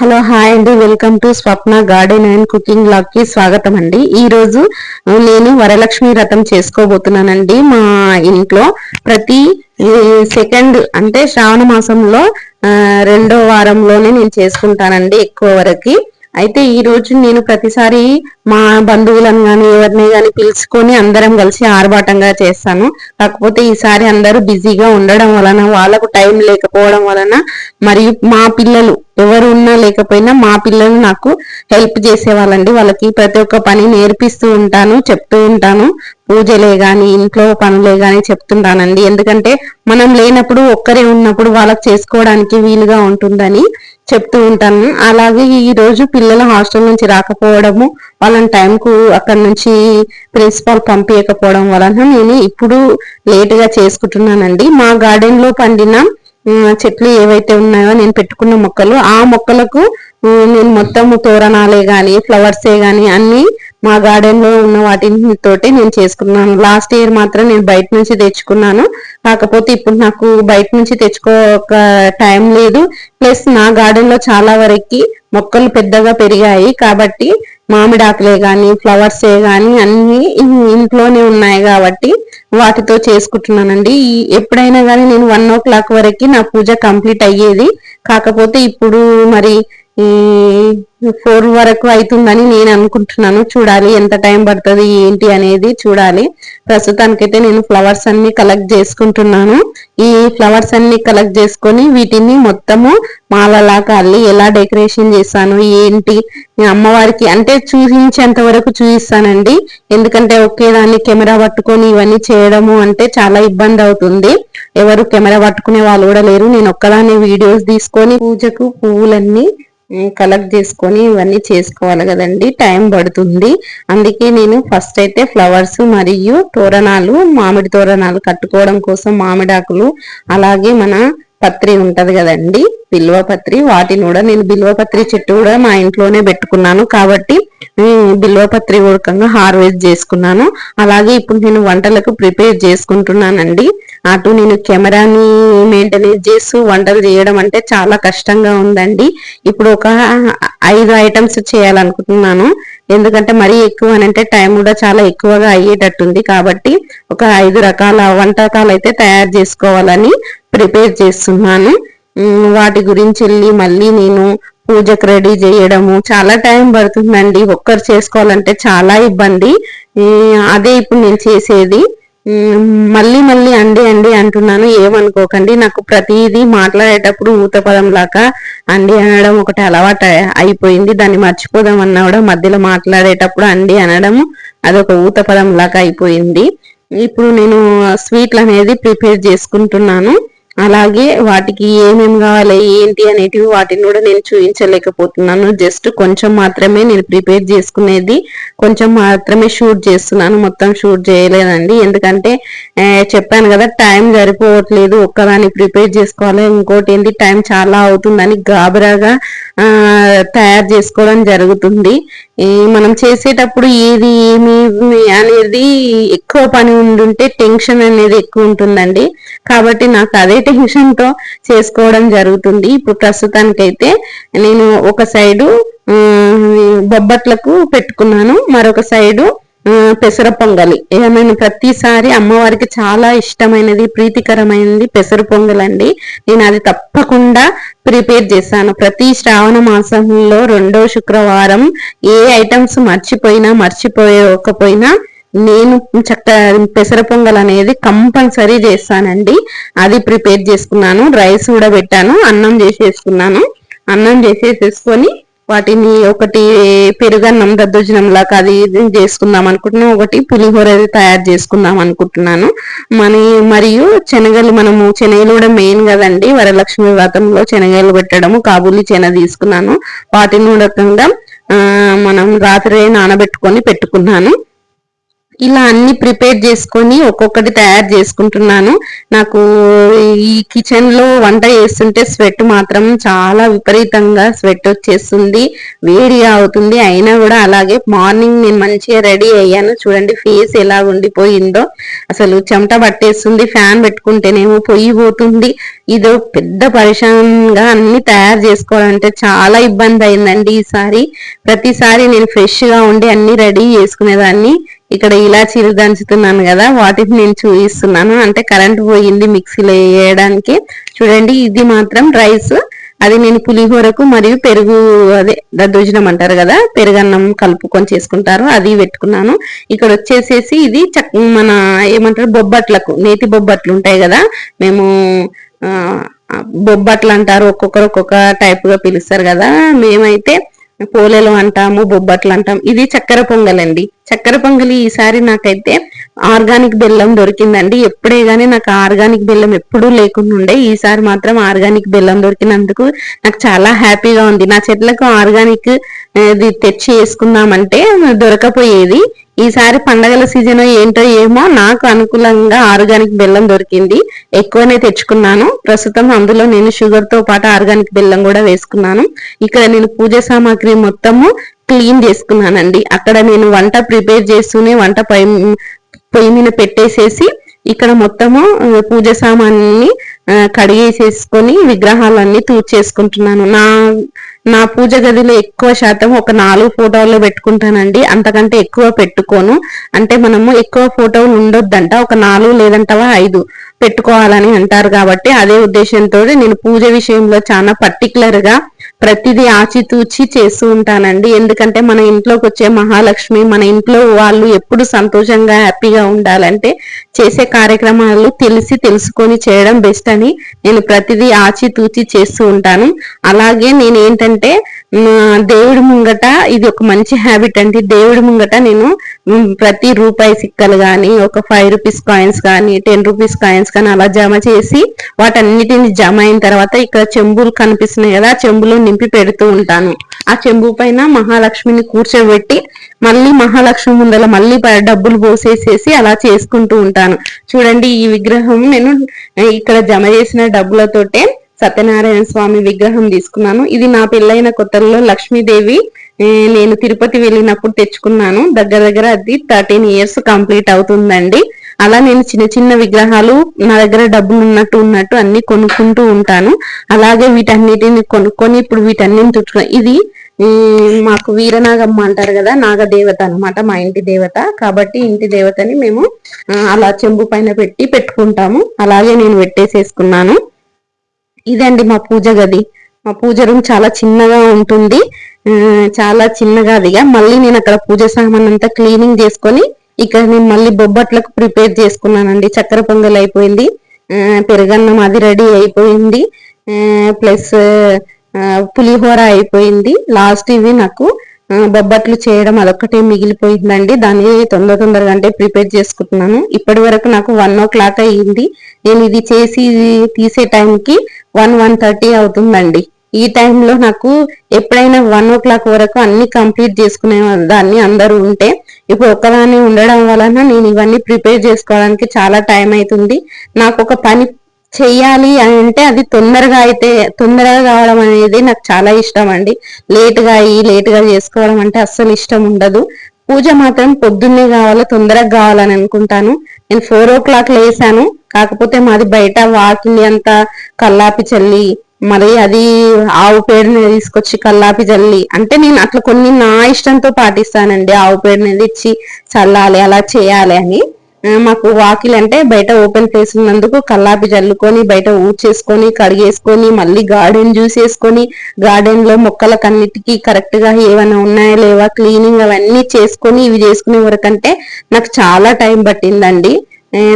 Hello hi అండి. Welcome to Swapna garden and cooking బ్లాగ్కి స్వాగతం అండి. ఈ రోజు నేను వరలక్ష్మి వ్రతం చేసుకోబోతున్నానండి. మా ఇంట్లో ప్రతి సెకండ్ అంటే శ్రావణ మాసంలో రెండో వారంలోనే నేను చేసుకుంటానండి ఎక్కువ వరకు. అయితే ఈ రోజు నేను ప్రతిసారి మా బంధువులను కానీ ఎవరిని కానీ పిలుచుకొని అందరం కలిసి ఆర్భాటంగా చేస్తాను. కాకపోతే ఈసారి అందరూ బిజీగా ఉండడం వలన వాళ్ళకు టైం లేకపోవడం వలన మరియు మా పిల్లలు ఎవరు ఉన్నా లేకపోయినా మా పిల్లలు నాకు హెల్ప్ చేసేవాళ్ళండి. వాళ్ళకి ప్రతి ఒక్క పని నేర్పిస్తూ ఉంటాను చెప్తూ ఉంటాను. పూజలే గాని ఇంట్లో పనులే గాని చెప్తుంటానండి. ఎందుకంటే మనం లేనప్పుడు ఒక్కరే ఉన్నప్పుడు వాళ్ళకి చేసుకోవడానికి వీలుగా ఉంటుందని చెప్తూ ఉంటాను. అలాగే ఈ రోజు పిల్లల హాస్టల్ నుంచి రాకపోవడము వాళ్ళని టైంకు అక్కడ నుంచి ప్రిన్సిపాల్ పంపించకపోవడం వలన నేను ఇప్పుడు లేట్గా చేసుకుంటున్నానండి. మా గార్డెన్లో పండిన చెట్లు ఏవైతే ఉన్నాయో నేను పెట్టుకున్న మొక్కలు ఆ మొక్కలకు నేను మొత్తం తోరణాలే గాని ఫ్లవర్సే గాని అన్ని మా గార్డెన్లో ఉన్న వాటితోటి నేను చేసుకున్నాను. లాస్ట్ ఇయర్ మాత్రం నేను బయట నుంచి తెచ్చుకున్నాను. కాకపోతే ఇప్పుడు నాకు బయట నుంచి తెచ్చుకోక టైం లేదు. ప్లస్ నా గార్డెన్లో చాలా వరకు మొక్కలు పెద్దగా పెరిగాయి. కాబట్టి మామిడాకులే కానీ ఫ్లవర్సే కానీ అన్ని ఇంట్లోనే ఉన్నాయి కాబట్టి వాటితో చేసుకుంటున్నానండి. ఎప్పుడైనా కానీ నేను వన్ ఓ క్లాక్ వరకు నా పూజ కంప్లీట్ అయ్యేది. కాకపోతే ఇప్పుడు మరి ఈ ఫోర్ వరకు అవుతుందని నేను అనుకుంటున్నాను. చూడాలి ఎంత టైం పడుతుంది ఏంటి అనేది చూడాలి. ప్రస్తుతానికైతే నేను ఫ్లవర్స్ అన్ని కలెక్ట్ చేసుకుంటున్నాను. ఈ ఫ్లవర్స్ అన్ని కలెక్ట్ చేసుకొని వీటిని మొత్తము మాలలాగా అల్లి ఎలా డెకరేషన్ చేస్తాను ఏంటి అమ్మవారికి అంటే చూపించేంత వరకు చూపిస్తానండి. ఎందుకంటే ఒకే దాన్ని కెమెరా పట్టుకొని ఇవన్నీ చేయడము అంటే చాలా ఇబ్బంది అవుతుంది. ఎవరు కెమెరా పట్టుకునే వాళ్ళు కూడా లేరు. నేను ఒక్కదాన్ని వీడియోస్ తీసుకొని పూజకు పువ్వులన్నీ కలెక్ట్ చేసుకొని ఇవన్నీ చేసుకోవాలి కదండి. టైం పడుతుంది. అందుకే నేను ఫస్ట్ అయితే ఫ్లవర్స్ మరియు తోరణాలు మామిడి తోరణాలు కట్టుకోవడం కోసం మామిడాకులు అలాగే మన పత్రి ఉంటది కదండి. బిల్వపత్రి వాటిని కూడా నేను బిల్వపత్రి చెట్టు కూడా మా ఇంట్లోనే పెట్టుకున్నాను. కాబట్టి బిల్వపత్రి ఉడకంగా హార్వెస్ట్ చేసుకున్నాను. అలాగే ఇప్పుడు నేను వంటలకు ప్రిపేర్ చేసుకుంటున్నానండి. అటు నేను కెమెరాని మెయింటెనెన్స్ చేస్తూ వంటలు చేయడం అంటే చాలా కష్టంగా ఉందండి. ఇప్పుడు ఒక ఐదు ఐటమ్స్ చేయాలనుకుంటున్నాను. ఎందుకంటే మరీ ఎక్కువ అని అంటే టైం కూడా చాలా ఎక్కువగా అయ్యేటట్టుంది. కాబట్టి ఒక ఐదు రకాల వంటకాలు అయితే తయారు చేసుకోవాలని ప్రిపేర్ చేస్తున్నాను. వాటి గురించి వెళ్ళి మళ్ళీ నేను పూజకు రెడీ చేయడము చాలా టైం పడుతుందండి. ఒక్కరు చేసుకోవాలంటే చాలా ఇబ్బంది. అదే ఇప్పుడు నేను చేసేది. మళ్ళీ మళ్ళీ అండి అండి అంటున్నాను ఏమనుకోకండి. నాకు ప్రతిదీ మాట్లాడేటప్పుడు ఊత పదం లాగా అండి అనడం ఒకటి అలవాటు అయిపోయింది. దాన్ని మర్చిపోదాం అన్నా కూడా మధ్యలో మాట్లాడేటప్పుడు అండి అనడం అదొక ఊత పదం లాగా అయిపోయింది. ఇప్పుడు నేను స్వీట్లు అనేది ప్రిపేర్ చేసుకుంటున్నాను. అలాగే వాటికి ఏమేమి కావాలి ఏంటి అనేటివి వాటిని కూడా నేను చూపించలేకపోతున్నాను జస్ట్ కొంచెం మాత్రమే నేను ప్రిపేర్ చేసుకునేది కొంచెం మాత్రమే షూట్ చేస్తున్నాను. మొత్తం షూట్ చేయలేదండి. ఎందుకంటే చెప్పాను కదా టైం సరిపోవట్లేదు. ఒక్కదాన్ని ప్రిపేర్ చేసుకోవాలి. ఇంకోటి ఏంటి టైం చాలా అవుతుందని గాబరాగా తయారు చేసుకోవడం జరుగుతుంది. మనం చేసేటప్పుడు ఏది ఏమి అనేది ఎక్కువ పని ఉండుంటే టెన్షన్ అనేది ఎక్కువ ఉంటుందండి. కాబట్టి నాకు అదే టెన్షన్తో చేసుకోవడం జరుగుతుంది. ఇప్పుడు ప్రస్తుతానికైతే నేను ఒక సైడు బొబ్బట్లకు పెట్టుకున్నాను. మరొక సైడు పెసర పొంగలి. ఏమైనా ప్రతిసారి అమ్మవారికి చాలా ఇష్టమైనది ప్రీతికరమైనది పెసర పొంగలండి. నేను అది తప్పకుండా ప్రిపేర్ చేశాను. ప్రతి శ్రావణ మాసంలో రెండో శుక్రవారం ఏ ఐటమ్స్ మర్చిపోయినా మర్చిపోయకపోయినా నేను చక్క పెసర పొంగల్ అనేది కంపల్సరీ చేస్తానండి. అది ప్రిపేర్ చేసుకున్నాను. రైస్ కూడా పెట్టాను. అన్నం చేసేసుకున్నాను. అన్నం చేసేసేసుకొని వాటిని ఒకటి పెరుగన్నం దద్దోజనం లాగా అది చేసుకుందాం అనుకుంటున్నాను ఒకటి పులిహోర అది తయారు చేసుకుందాం అనుకుంటున్నాను. మరి మరియు శనగలు మనము శనగలు కూడా మెయిన్ కదండి. వరలక్ష్మి వ్రతంలో శనగలు పెట్టడము కాబూలి చెన తీసుకున్నాను. వాటిని కూడా మనం రాత్రి నానబెట్టుకొని పెట్టుకున్నాను. ఇలా అన్ని ప్రిపేర్ చేసుకొని ఒక్కొక్కటి తయారు చేసుకుంటున్నాను. నాకు ఈ కిచెన్లో వంట చేస్తుంటే స్వెట్ మాత్రం చాలా విపరీతంగా స్వెట్ వచ్చేస్తుంది. వేడిగా అవుతుంది. అయినా కూడా అలాగే మార్నింగ్ నేను మంచిగా రెడీ అయ్యాను. చూడండి ఫేస్ ఎలా ఉండిపోయిందో. అసలు చెమట పట్టేస్తుంది. ఫ్యాన్ పెట్టుకుంటేనేమో పొయ్యి పోతుంది. ఇదో పెద్ద పరిశ్రమంగా అన్ని తయారు చేసుకోవాలంటే చాలా ఇబ్బంది అయిందండి ఈసారి. ప్రతిసారి నేను ఫ్రెష్గా ఉండి అన్ని రెడీ చేసుకునేదాన్ని. ఇక్కడ ఇలాచీలు దంచుతున్నాను కదా వాటిని నేను చూపిస్తున్నాను. అంటే కరెంట్ పోయింది మిక్సీలో వేయడానికి. చూడండి ఇది మాత్రం రైస్. అది నేను పులిహోరకు మరియు పెరుగు అదే దద్దోజనం అంటారు కదా పెరుగన్నం కలుపుకొని చేసుకుంటారు అది పెట్టుకున్నాను. ఇక్కడ వచ్చేసేసి ఇది చక్ మన ఏమంటారు బొబ్బట్లకు నేతి బొబ్బట్లు ఉంటాయి కదా మేము బొబ్బట్లు అంటారు ఒక్కొక్కరు ఒక్కొక్క టైప్గా పిలుస్తారు కదా. మేమైతే పోలేలు అంటాము బొబ్బట్లు అంటాం. ఇది చక్కెర పొంగలండి. చక్కెర పొంగలి ఈసారి నాకైతే ఆర్గానిక్ బెల్లం దొరికిందండి. ఎప్పుడే గానీ నాకు ఆర్గానిక్ బెల్లం ఎప్పుడూ లేకుండా ఉండే. ఈసారి మాత్రం ఆర్గానిక్ బెల్లం దొరికినందుకు నాకు చాలా హ్యాపీగా ఉంది. నా చెట్లకు ఆర్గానిక్ తెచ్చి వేసుకుందామంటే దొరకపోయేది. ఈసారి పండగల సీజన్ ఏంటో ఏమో నాకు అనుకూలంగా ఆర్గానిక్ బెల్లం దొరికింది. ఎక్కువనే తెచ్చుకున్నాను. ప్రస్తుతం అందులో నేను షుగర్తో పాటు ఆర్గానిక్ బెల్లం కూడా వేసుకున్నాను. ఇక్కడ నేను పూజ సామాగ్రి మొత్తము క్లీన్ చేసుకున్నానండి. అక్కడ నేను వంట ప్రిపేర్ చేస్తూనే వంట పై పొయ్యి మీద పెట్టేసేసి ఇక్కడ మొత్తము పూజ సామాన్ని కడిగేసేసుకొని విగ్రహాలన్నీ తూర్చేసుకుంటున్నాను. నా నా పూజ గదిలో ఎక్కువ శాతం ఒక నాలుగు ఫోటోలు పెట్టుకుంటానండి. అంతకంటే ఎక్కువ పెట్టుకోను. అంటే మనము ఎక్కువ ఫోటోలు ఉండొద్దంట. ఒక నాలుగు లేదంటవా ఐదు పెట్టుకోవాలని అంటారు కాబట్టి అదే ఉద్దేశంతో నేను పూజ విషయంలో చాలా పర్టికులర్గా ప్రతిదీ ఆచితూచి చేస్తూ ఉంటానండి. ఎందుకంటే మన ఇంట్లోకి వచ్చే మహాలక్ష్మి మన ఇంట్లో వాళ్ళు ఎప్పుడు సంతోషంగా హ్యాపీగా ఉండాలంటే చేసే కార్యక్రమాలు తెలిసి తెలుసుకొని చేయడం బెస్ట్ అని నేను ప్రతిదీ ఆచితూచి చేస్తూ ఉంటాను. అలాగే నేను ఏంటంటే దేవుడి ముంగట ఇది ఒక మంచి హ్యాబిట్ అండి. దేవుడి ముంగట నేను ప్రతి రూపాయి సిక్కలు కానీ ఒక ఫైవ్ రూపీస్ కాయిన్స్ కానీ టెన్ రూపీస్ కాయిన్స్ కానీ అలా జమ చేసి వాటన్నిటిని జమ అయిన తర్వాత ఇక్కడ చెంబులు కనిపిస్తున్నాయి కదా చెంబులు నింపి పెడుతూ ఉంటాను. ఆ చెంబు పైన మహాలక్ష్మిని కూర్చోబెట్టి మళ్ళీ మహాలక్ష్మి ముందర మళ్ళీ డబ్బులు పోసేసేసి అలా చేసుకుంటూ ఉంటాను. చూడండి ఈ విగ్రహం నేను ఇక్కడ జమ చేసిన డబ్బులతోటే సత్యనారాయణ స్వామి విగ్రహం తీసుకున్నాను. ఇది నా పెళ్ళైన కొత్తల్లో లక్ష్మీదేవి నేను తిరుపతి వెళ్ళినప్పుడు తెచ్చుకున్నాను. దగ్గర దగ్గర అది థర్టీన్ ఇయర్స్ కంప్లీట్ అవుతుందండి. అలా నేను చిన్న చిన్న విగ్రహాలు నా దగ్గర డబ్బులు ఉన్నట్టు ఉన్నట్టు అన్ని కొనుక్కుంటూ ఉంటాను. అలాగే వీటన్నిటిని కొనుక్కొని ఇప్పుడు వీటన్నిటిని తుట్టుకున్నా ఇది మాకు వీరనాగమ్మ అంటారు కదా నాగదేవత అనమాట మా ఇంటి దేవత. కాబట్టి ఇంటి దేవతని మేము అలా చెంబు పైన పెట్టి పెట్టుకుంటాము. అలాగే నేను పెట్టేసేసుకున్నాను. ఇదండి మా పూజ గది. మా పూజ రూమ్ చాలా చిన్నగా ఉంటుంది. చాలా చిన్నగా అదిగా మళ్ళీ నేను అక్కడ పూజ సామాన్ అంతా క్లీనింగ్ చేసుకొని ఇక్కడ నేను మళ్ళీ బొబ్బట్లకు ప్రిపేర్ చేసుకున్నానండి. చక్కెర పొంగల్ అయిపోయింది. పెరుగన్నం అది రెడీ అయిపోయింది. ప్లస్ పులిహోర అయిపోయింది. లాస్ట్ ఇవి నాకు. బొబ్బట్లు చేయడం అదొక్కటే మిగిలిపోయిందండి. దాన్ని తొందర తొందరగా అంటే ప్రిపేర్ చేసుకుంటున్నాను. ఇప్పటి వరకు నాకు వన్ ఓ క్లాక్ అయ్యింది. నేను ఇది చేసి తీసే టైంకి వన్ వన్ థర్టీ అవుతుందండి. ఈ టైంలో నాకు ఎప్పుడైనా వన్ ఓ క్లాక్ వరకు అన్ని కంప్లీట్ చేసుకునే దాన్ని అందరూ ఉంటే ఇప్పుడు ఒక్కదాన్ని ఉండడం వలన నేను ఇవన్నీ ప్రిపేర్ చేసుకోవడానికి చాలా టైం అవుతుంది. నాకు ఒక పని చెయ్యాలి అని అంటే అది తొందరగా అయితే తొందరగా కావడం అనేది నాకు చాలా ఇష్టం అండి. లేట్గా అయ్యి లేట్గా చేసుకోవడం అంటే అస్సలు ఇష్టం ఉండదు. పూజ మాత్రం పొద్దున్నే కావాలో తొందరగా కావాలని అనుకుంటాను. నేను ఫోర్ ఓ క్లాక్ లేసాను. కాకపోతే మాది బయట వాకిలి అంతా కల్లాపి చల్లి మరి అది ఆవు పేరుని తీసుకొచ్చి కల్లాపి చల్లి అంటే నేను అట్లా కొన్ని నా ఇష్టంతో పాటిస్తానండి. ఆవు పేరుని ఇచ్చి చల్లాలి అలా చేయాలి అని. మాకు వాకిల్ అంటే బయట ఓపెన్ ప్లేస్ ఉన్నందుకు కల్లాపి చల్లుకొని బయట ఊడ్చేసుకొని కడిగేసుకొని మళ్ళీ గార్డెన్ చూసేసుకొని గార్డెన్లో మొక్కలకన్నిటికీ కరెక్ట్గా ఏమైనా ఉన్నాయా లేవా క్లీనింగ్ అవన్నీ చేసుకొని ఇవి చేసుకునే వరకంటే నాకు చాలా టైం పట్టిందండి.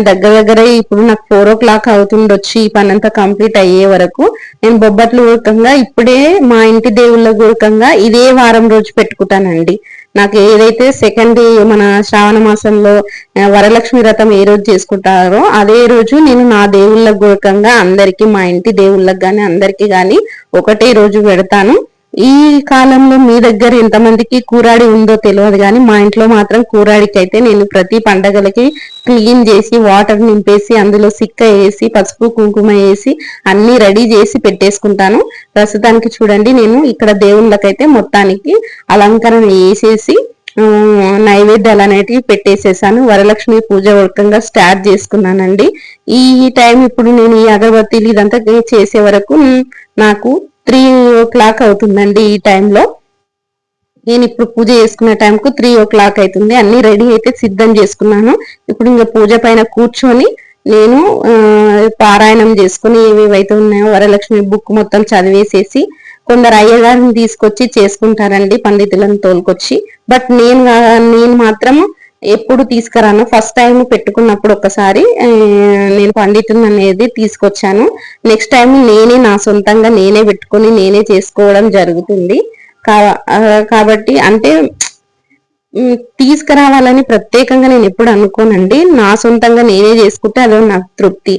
దగ్గర దగ్గర ఇప్పుడు నాకు ఫోర్ ఓ క్లాక్ అవుతుండొచ్చి ఈ పని అంతా కంప్లీట్ అయ్యే వరకు. నేను బొబ్బట్లు ఊరకంగా ఇప్పుడే మా ఇంటి దేవుళ్ళ ఊరకంగా ఇదే వారం రోజు పెట్టుకుంటానండి. నాకు ఏదైతే సెకండ్ మన శ్రావణ మాసంలో వరలక్ష్మి వ్రతం ఏ రోజు చేసుకుంటారో అదే రోజు నేను నా దేవుళ్ళ గోరకంగా అందరికీ మా ఇంటి దేవుళ్ళకి కానీ అందరికీ కానీ ఒకటే రోజు పెడతాను. ఈ కాలంలో మీ దగ్గర ఎంతమందికి కూరాడి ఉందో తెలియదు కానీ మా ఇంట్లో మాత్రం కూరాడికి అయితే నేను ప్రతి పండగలకి క్లీన్ చేసి వాటర్ నింపేసి అందులో సిక్క వేసి పసుపు కుంకుమ వేసి అన్ని రెడీ చేసి పెట్టేసుకుంటాను. ప్రస్తుతానికి చూడండి నేను ఇక్కడ దేవుళ్ళకైతే మొత్తానికి అలంకరణ వేసేసి నైవేద్యాలు అనేటివి పెట్టేసేసాను. వరలక్ష్మి పూజ వర్గంగా స్టార్ట్ చేసుకున్నానండి. ఈ టైం ఇప్పుడు నేను ఈ అగరబత్తీలు ఇదంతా చేసే వరకు నాకు త్రీ ఓ క్లాక్ అవుతుందండి ఈ టైంలో. నేను ఇప్పుడు పూజ చేసుకునే టైంకు త్రీ ఓ క్లాక్ అవుతుంది. అన్ని రెడీ అయితే సిద్ధం చేసుకున్నాను. ఇప్పుడు ఇంకా పూజ పైన కూర్చొని నేను పారాయణం చేసుకుని ఏవేవైతే ఉన్నాయో వరలక్ష్మి బుక్ మొత్తం చదివేసేసి కొందరు అయ్యగారిని తీసుకొచ్చి చేసుకుంటారండి పండితులను తోలుకొచ్చి. బట్ నేను నేను మాత్రం ఎప్పుడు తీసుకురాను? ఫస్ట్ టైం పెట్టుకున్నప్పుడు ఒకసారి నేను పండితుని అనేది తీసుకొచ్చాను. నెక్స్ట్ టైం నేనే నా సొంతంగా నేనే పెట్టుకొని నేనే చేసుకోవడం జరుగుతుంది. కాబట్టి అంటే తీసుకురావాలని ప్రత్యేకంగా నేను ఎప్పుడు అనుకోనండి. నా సొంతంగా నేనే చేసుకుంటే అదో నాకు తృప్తి.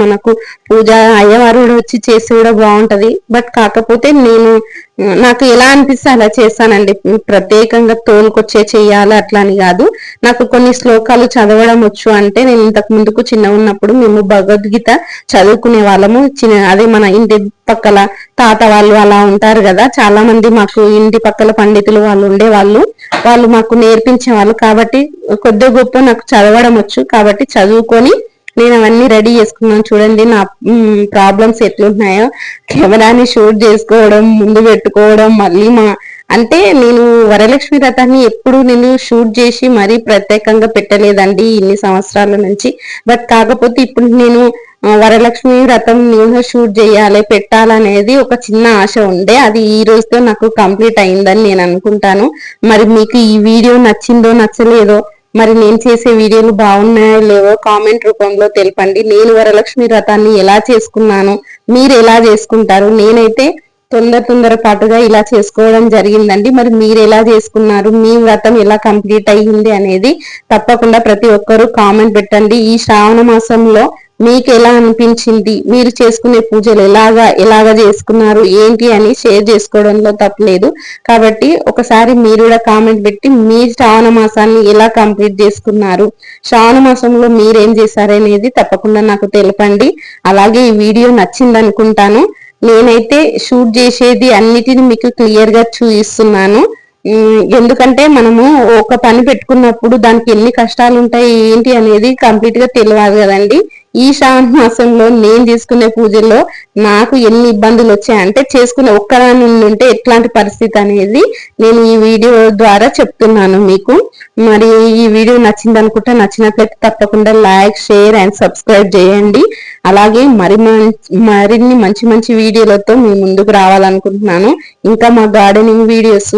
మనకు పూజ అయ్యవారు వచ్చి చేసి కూడా బాగుంటది. బట్ కాకపోతే నేను నాకు ఎలా అనిపిస్తే అలా చేస్తానండి. ప్రత్యేకంగా తోలుకొచ్చే చెయ్యాలి అట్లా అని కాదు. నాకు కొన్ని శ్లోకాలు చదవడం వచ్చు అంటే నేను ఇంతకు ముందుకు చిన్న ఉన్నప్పుడు మేము భగవద్గీత చదువుకునే వాళ్ళము. చిన్న అదే మన ఇంటి పక్కల తాత వాళ్ళు అలా ఉంటారు కదా. చాలా మంది మాకు ఇంటి పక్కల పండితులు వాళ్ళు ఉండే వాళ్ళు వాళ్ళు మాకు నేర్పించే వాళ్ళు కాబట్టి కొద్ది గొప్ప నాకు చదవడం వచ్చు. కాబట్టి చదువుకొని నేను అవన్నీ రెడీ చేసుకున్నాను. చూడండి నా ప్రాబ్లమ్స్ ఎట్లున్నాయో. కెమెరాని షూట్ చేసుకోవడం ముందు పెట్టుకోవడం మళ్ళీ మా అంటే నేను వరలక్ష్మి రథాన్ని ఎప్పుడు నేను షూట్ చేసి మరీ ప్రత్యేకంగా పెట్టలేదండి ఇన్ని సంవత్సరాల నుంచి. బట్ కాకపోతే ఇప్పుడు నేను వరలక్ష్మి వ్రతం నేను షూట్ చేయాలి పెట్టాలనేది ఒక చిన్న ఆశ ఉండే. అది ఈ రోజుతో నాకు కంప్లీట్ అయిందని నేను అనుకుంటాను. మరి మీకు ఈ వీడియో నచ్చిందో నచ్చలేదో మరి నేను చేసే వీడియోలు బాగున్నాయో లేవో కామెంట్ రూపంలో తెలపండి. నేను వరలక్ష్మి వ్రతాన్ని ఎలా చేసుకున్నాను మీరు ఎలా చేసుకుంటారు నేనైతే తొందర తొందర పాటుగా ఇలా చేసుకోవడం జరిగిందండి. మరి మీరు ఎలా చేసుకున్నారు మీ వ్రతం ఎలా కంప్లీట్ అయ్యింది అనేది తప్పకుండా ప్రతి ఒక్కరూ కామెంట్ పెట్టండి. ఈ శ్రావణ మాసంలో మీకు ఎలా అనిపించింది? మీరు చేసుకునే పూజలు ఎలాగా ఎలాగా చేసుకున్నారు? ఏంటి అని షేర్ చేసుకోవడంలో తప్పలేదు. కాబట్టి ఒకసారి మీరు కూడా కామెంట్ పెట్టి మీ శ్రావణ మాసాన్ని ఎలా కంప్లీట్ చేసుకున్నారు? శ్రావణ మాసంలో మీరేం చేశారనేది తప్పకుండా నాకు తెలపండి. అలాగే ఈ వీడియో నచ్చింది అనుకుంటాను నేనైతే షూట్ చేసేది అన్నిటిని మీకు క్లియర్గా చూపిస్తున్నాను. ఎందుకంటే మనము ఒక పని పెట్టుకున్నప్పుడు దానికి ఎన్ని కష్టాలు ఉంటాయి ఏంటి అనేది కంప్లీట్గా తెలియదు కదండి. ఈ శ్రావణ మాసంలో నేను చేసుకునే పూజల్లో నాకు ఎన్ని ఇబ్బందులు వచ్చాయంటే చేసుకునే ఒక్కదాని ఉంటే ఎట్లాంటి పరిస్థితి అనేది నేను ఈ వీడియో ద్వారా చెప్తున్నాను మీకు. మరి ఈ వీడియో నచ్చింది అనుకుంటే నచ్చినట్లయితే తప్పకుండా లైక్ షేర్ అండ్ సబ్స్క్రైబ్ చేయండి. అలాగే మరి మరిన్ని మంచి మంచి వీడియోలతో మీ ముందుకు రావాలనుకుంటున్నాను. ఇంకా మా గార్డెనింగ్ వీడియోస్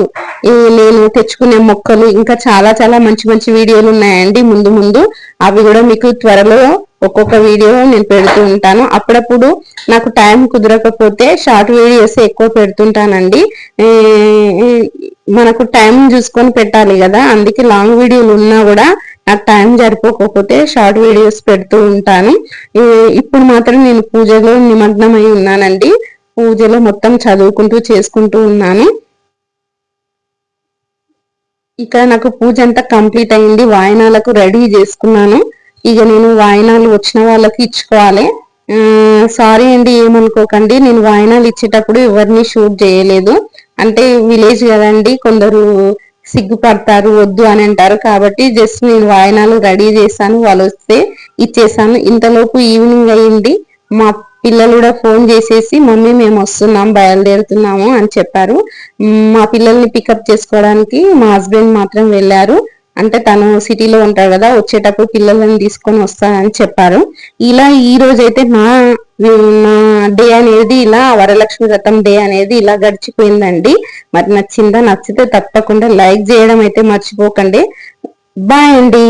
నేను తెచ్చుకునే మొక్కలు ఇంకా చాలా చాలా మంచి మంచి వీడియోలు ఉన్నాయండి ముందు ముందు. అవి కూడా మీకు త్వరలో ఒక్కొక్క వీడియో నేను పెడుతూ ఉంటాను. అప్పుడప్పుడు నాకు టైం కుదరకపోతే షార్ట్ వీడియోస్ ఎక్కువ పెడుతుంటానండి. మనకు టైం చూసుకొని పెట్టాలి కదా. అందుకే లాంగ్ వీడియోలు ఉన్నా కూడా నాకు టైం సరిపోకపోతే షార్ట్ వీడియోస్ పెడుతూ ఉంటాను. ఇప్పుడు మాత్రం నేను పూజలో నిమగ్నమై ఉన్నానండి. పూజలో మొత్తం చదువుకుంటూ చేసుకుంటూ ఉన్నాను. ఇక్కడ నాకు పూజ అంతా కంప్లీట్ అయింది. వాయనాలకు రెడీ చేసుకున్నాను. ఇక నేను వాయినాలు వచ్చిన వాళ్ళకి ఇచ్చుకోవాలి. సారీ అండి ఏమనుకోకండి. నేను వాయినాలు ఇచ్చేటప్పుడు ఎవరిని షూట్ చేయలేదు. అంటే విలేజ్ కదండి కొందరు సిగ్గుపడతారు వద్దు అని అంటారు. కాబట్టి జస్ట్ నేను వాయినాలు రెడీ చేశాను వాళ్ళు వస్తే ఇచ్చేసాను ఇంతలోపు ఈవినింగ్ అయ్యింది మా పిల్లలు కూడా ఫోన్ చేసేసి మమ్మీ మేము వస్తున్నాం బయలుదేరుతున్నాము అని చెప్పారు. మా పిల్లల్ని పికప్ చేసుకోవడానికి మా హస్బెండ్ మాత్రం వెళ్ళారు. అంటే తను సిటీలో ఉంటాడు కదా వచ్చేటప్పుడు పిల్లలను తీసుకొని వస్తానని చెప్పారు. ఇలా ఈ రోజు అయితే మా మా డే అనేది ఇలా వరలక్ష్మి వ్రతం డే అనేది ఇలా గడిచిపోయిందండి. మరి నచ్చిందా నచ్చితే తప్పకుండా లైక్ చేయడం అయితే మర్చిపోకండి. బాయ్ అండి.